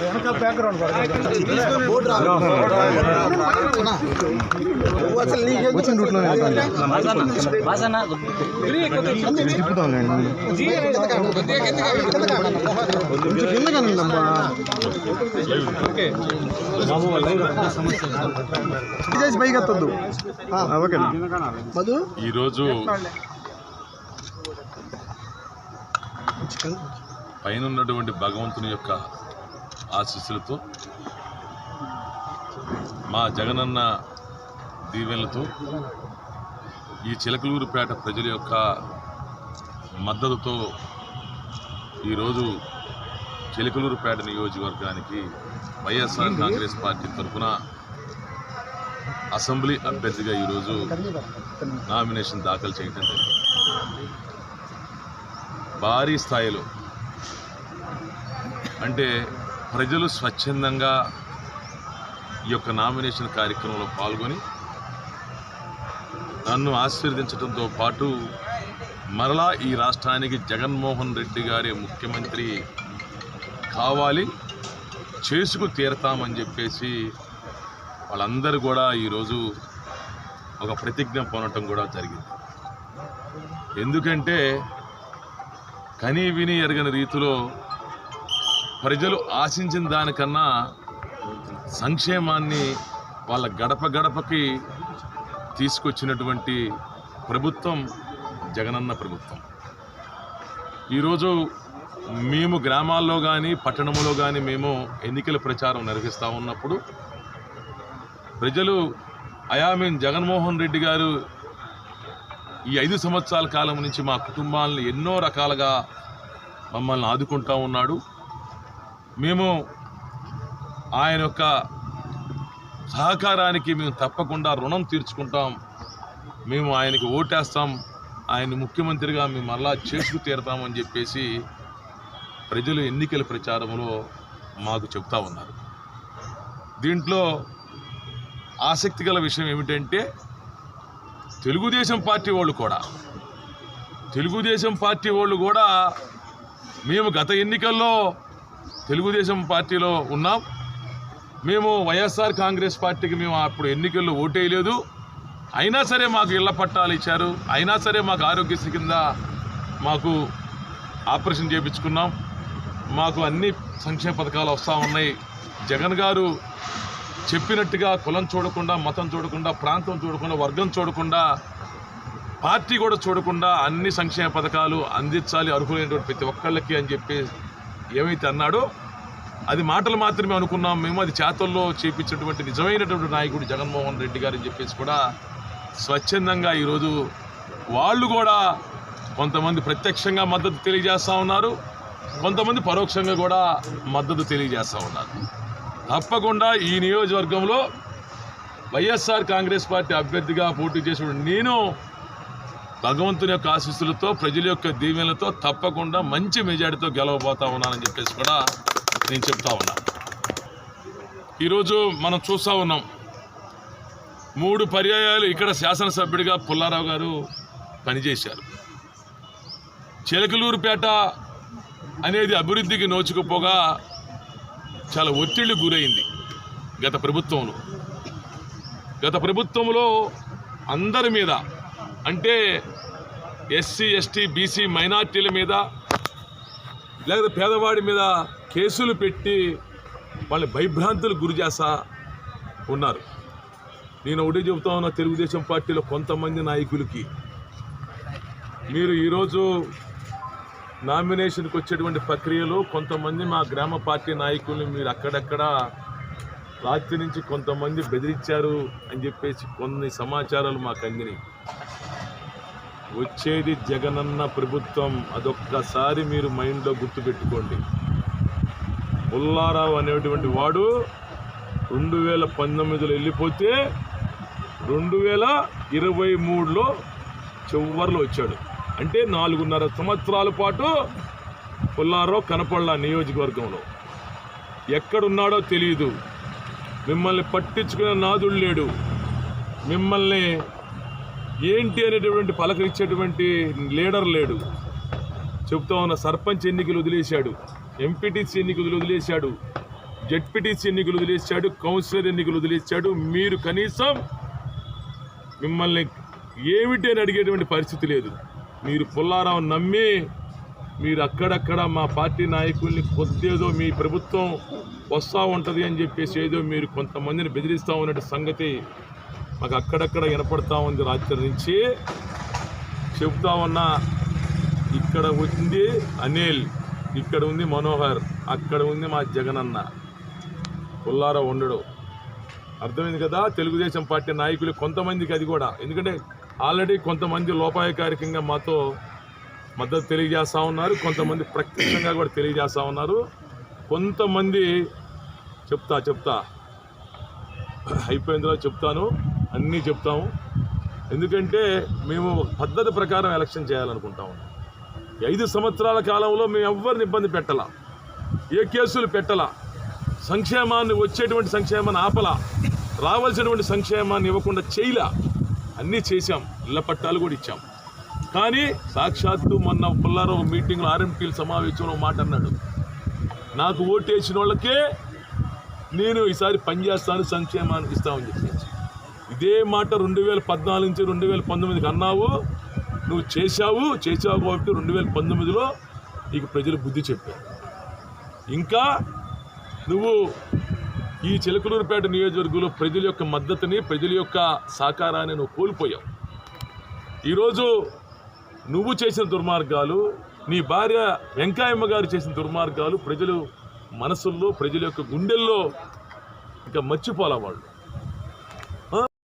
వెనక బ్యాక్గ్రౌండ్ వచ్చిన రూట్లో పైకి ఓకే మధు ఈరోజు పైన ఉన్నటువంటి భగవంతుని యొక్క ఆశీస్సులతో మా జగనన్న దీవెనలతో ఈ చిలకలూరుపేట ప్రజల యొక్క మద్దతుతో ఈరోజు చిలకలూరుపేట నియోజకవర్గానికి వైఎస్ఆర్ కాంగ్రెస్ పార్టీ తరఫున అసెంబ్లీ అభ్యర్థిగా ఈరోజు నామినేషన్ దాఖలు చేయడం జరిగింది. భారీ స్థాయిలో అంటే ప్రజలు స్వచ్ఛందంగా ఈ యొక్క నామినేషన్ కార్యక్రమంలో పాల్గొని నన్ను ఆశీర్వదించడంతో పాటు మరలా ఈ రాష్ట్రానికి జగన్మోహన్ రెడ్డి గారి ముఖ్యమంత్రి కావాలి చేసుకు తీరతామని చెప్పేసి వాళ్ళందరూ కూడా ఈరోజు ఒక ప్రతిజ్ఞ పొనటం కూడా జరిగింది. ఎందుకంటే కనీ విని ఎరగని రీతిలో ప్రజలు ఆశించిన దానికన్నా సంక్షేమాన్ని వాళ్ళ గడప గడపకి తీసుకొచ్చినటువంటి ప్రభుత్వం జగనన్న ప్రభుత్వం. ఈరోజు మేము గ్రామాల్లో కానీ పట్టణంలో కానీ మేము ఎన్నికల ప్రచారం నిర్వహిస్తూ ఉన్నప్పుడు ప్రజలు అయా మేము జగన్మోహన్ రెడ్డి గారు ఈ ఐదు సంవత్సరాల కాలం నుంచి మా కుటుంబాలను ఎన్నో రకాలుగా మమ్మల్ని ఆదుకుంటా ఉన్నాడు. మేము ఆయన యొక్క సహకారానికి మేము తప్పకుండా రుణం తీర్చుకుంటాం. మేము ఆయనకి ఓటేస్తాం. ఆయన ముఖ్యమంత్రిగా మేము మళ్ళా చేసుకు తీరతామని చెప్పేసి ప్రజలు ఎన్నికల ప్రచారంలో మాకు చెప్తా ఉన్నారు. దీంట్లో ఆసక్తి గల విషయం ఏమిటంటే తెలుగుదేశం పార్టీ వాళ్ళు కూడా తెలుగుదేశం పార్టీ వాళ్ళు కూడా మేము గత ఎన్నికల్లో తెలుగుదేశం పార్టీలో ఉన్నాం. మేము వైఎస్ఆర్ కాంగ్రెస్ పార్టీకి మేము అప్పుడు ఎన్నికల్లో ఓటేయలేదు. అయినా సరే మాకు ఇళ్ళ పట్టాలు ఇచ్చారు. అయినా సరే మాకు ఆరోగ్యశ్రీ కింద మాకు ఆపరేషన్ చేయించుకున్నాం. మాకు అన్ని సంక్షేమ పథకాలు వస్తూ ఉన్నాయి. జగన్ గారు చెప్పినట్టుగా కులం చూడకుండా మతం చూడకుండా ప్రాంతం చూడకుండా వర్గం చూడకుండా పార్టీ కూడా చూడకుండా అన్ని సంక్షేమ పథకాలు అందించాలి అర్హులైనటువంటి ప్రతి ఒక్కళ్ళకి అని చెప్పి ఏమైతే అన్నాడో అది మాటలు మాత్రమే అనుకున్నాం. మేము అది చేతల్లో చేపించినటువంటి నిజమైనటువంటి నాయకుడు జగన్మోహన్ రెడ్డి గారు అని చెప్పేసి కూడా స్వచ్ఛందంగా ఈరోజు వాళ్ళు కూడా కొంతమంది ప్రత్యక్షంగా మద్దతు తెలియజేస్తూ ఉన్నారు. కొంతమంది పరోక్షంగా కూడా మద్దతు తెలియజేస్తూ ఉన్నారు. తప్పకుండా ఈ నియోజకవర్గంలో వైఎస్ఆర్ కాంగ్రెస్ పార్టీ అభ్యర్థిగా పోటీ చేసిన నేను భగవంతుని యొక్క ఆశీస్సులతో ప్రజల యొక్క దీవెనలతో తప్పకుండా మంచి మెజార్టీతో గెలవబోతా ఉన్నానని చెప్పేసి కూడా నేను చెప్తా ఉన్నా. ఈరోజు మనం చూస్తూ ఉన్నాం. మూడు పర్యాయాలు ఇక్కడ శాసనసభ్యుడిగా పుల్లారావు గారు పనిచేశారు. చిలకలూరుపేట అనేది అభివృద్ధికి నోచుకుపోగా చాలా ఒత్తిళ్ళు గురైంది గత ప్రభుత్వంలో. గత ప్రభుత్వంలో అందరి మీద అంటే ఎస్సీ ఎస్టీ బీసీ మైనార్టీల మీద లేదా పేదవాడి మీద కేసులు పెట్టి వాళ్ళని భయభ్రాంతులు గురి చేస్తా ఉన్నారు. నేను ఒకటి చెబుతా ఉన్న తెలుగుదేశం పార్టీలో కొంతమంది నాయకులకి. మీరు ఈరోజు నామినేషన్కి వచ్చేటువంటి ప్రక్రియలో కొంతమంది మా గ్రామ పార్టీ నాయకుల్ని మీరు అక్కడక్కడ రాత్రి నుంచి కొంతమంది బెదిరించారు అని చెప్పేసి కొన్ని సమాచారాలు మాకు అందినాయి. వచ్చేది జగనన్న ప్రభుత్వం. అదొక్కసారి మీరు మైండ్లో గుర్తుపెట్టుకోండి. పుల్లారావు అనేటువంటి వాడు రెండు వేల పంతొమ్మిదిలో వెళ్ళిపోతే రెండు వేల ఇరవై మూడులో చివరిలో వచ్చాడు. అంటే నాలుగున్నర సంవత్సరాల పాటు పుల్లారావు కనపడలా నియోజకవర్గంలో. ఎక్కడున్నాడో తెలియదు మిమ్మల్ని పట్టించుకునే నాదుడు లేడు. మిమ్మల్ని ఏంటి అనేటువంటి పలకరించేటువంటి లీడర్ లేడు. చెప్తా ఉన్న సర్పంచ్ ఎన్నికలు వదిలేశాడు ఎంపీటీసీ ఎన్నికలు వదిలేశాడు జెడ్పీటీసీ ఎన్నికలు వదిలేశాడు కౌన్సిలర్ ఎన్నికలు వదిలేశాడు. మీరు కనీసం మిమ్మల్ని ఏమిటి అని అడిగేటువంటి పరిస్థితి లేదు. మీరు పుల్లారావు నమ్మి మీరు అక్కడక్కడ మా పార్టీ నాయకుల్ని కొద్దేదో మీ ప్రభుత్వం వస్తూ ఉంటుంది అని చెప్పేసి ఏదో మీరు కొంతమందిని బెదిరిస్తూ ఉన్నట్టు సంగతి మాకు అక్కడక్కడ వినపడతా ఉంది రాత్రి నుంచి. చెబుతా ఉన్నా ఇక్కడ ఉంది అనిల్ ఇక్కడ ఉంది మనోహర్ అక్కడ ఉంది మా జగనన్న. పుల్లారావు ఉండడు అర్థమైంది కదా? తెలుగుదేశం పార్టీ నాయకులు కొంతమందికి అది కూడా. ఎందుకంటే ఆల్రెడీ కొంతమంది లోపాయకారికంగా మాతో మద్దతు తెలియజేస్తూ ఉన్నారు. కొంతమంది ప్రత్యక్షంగా కూడా తెలియజేస్తూ ఉన్నారు. కొంతమంది చెప్తా చెప్తా. అయిపోయిందిలో చెప్తాను. అన్నీ చెప్తాము. ఎందుకంటే మేము పద్ధతి ప్రకారం ఎలక్షన్ చేయాలనుకుంటాము. ఐదు సంవత్సరాల కాలంలో మేము ఎవరిని ఇబ్బంది పెట్టాల? ఏ కేసులు పెట్టాల? సంక్షేమాన్ని వచ్చేటువంటి సంక్షేమాన్ని ఆపలా? రావాల్సినటువంటి సంక్షేమాన్ని ఇవ్వకుండా చేయలా? అన్నీ చేశాం. ఇళ్ళ పట్టాలు కూడా ఇచ్చాం. కానీ సాక్షాత్తు మొన్న పుల్లారావు మీటింగ్లో ఆర్ఎంపీల సమావేశంలో మాట అన్నాడు. నాకు ఓటు వేసిన వాళ్ళకే నేను ఈసారి పనిచేస్తాను సంక్షేమానికి ఇస్తామని చెప్పి. ఇదే మాట రెండు వేల పద్నాలుగు నుంచి రెండు వేల పంతొమ్మిదికి అన్నావు. నువ్వు చేశావు చేశావు కాబట్టి రెండు వేల పంతొమ్మిదిలో నీకు ప్రజలు బుద్ధి చెప్పారు. ఇంకా నువ్వు ఈ చిలకలూరుపేట నియోజకవర్గంలో ప్రజల యొక్క మద్దతుని ప్రజల యొక్క సహకారాన్ని నువ్వు కోల్పోయావు. ఈరోజు నువ్వు చేసిన దుర్మార్గాలు నీ భార్య వెంకాయమ్మ గారు చేసిన దుర్మార్గాలు ప్రజలు మనసుల్లో ప్రజల యొక్క గుండెల్లో ఇంకా మర్చిపోలే వాళ్ళు.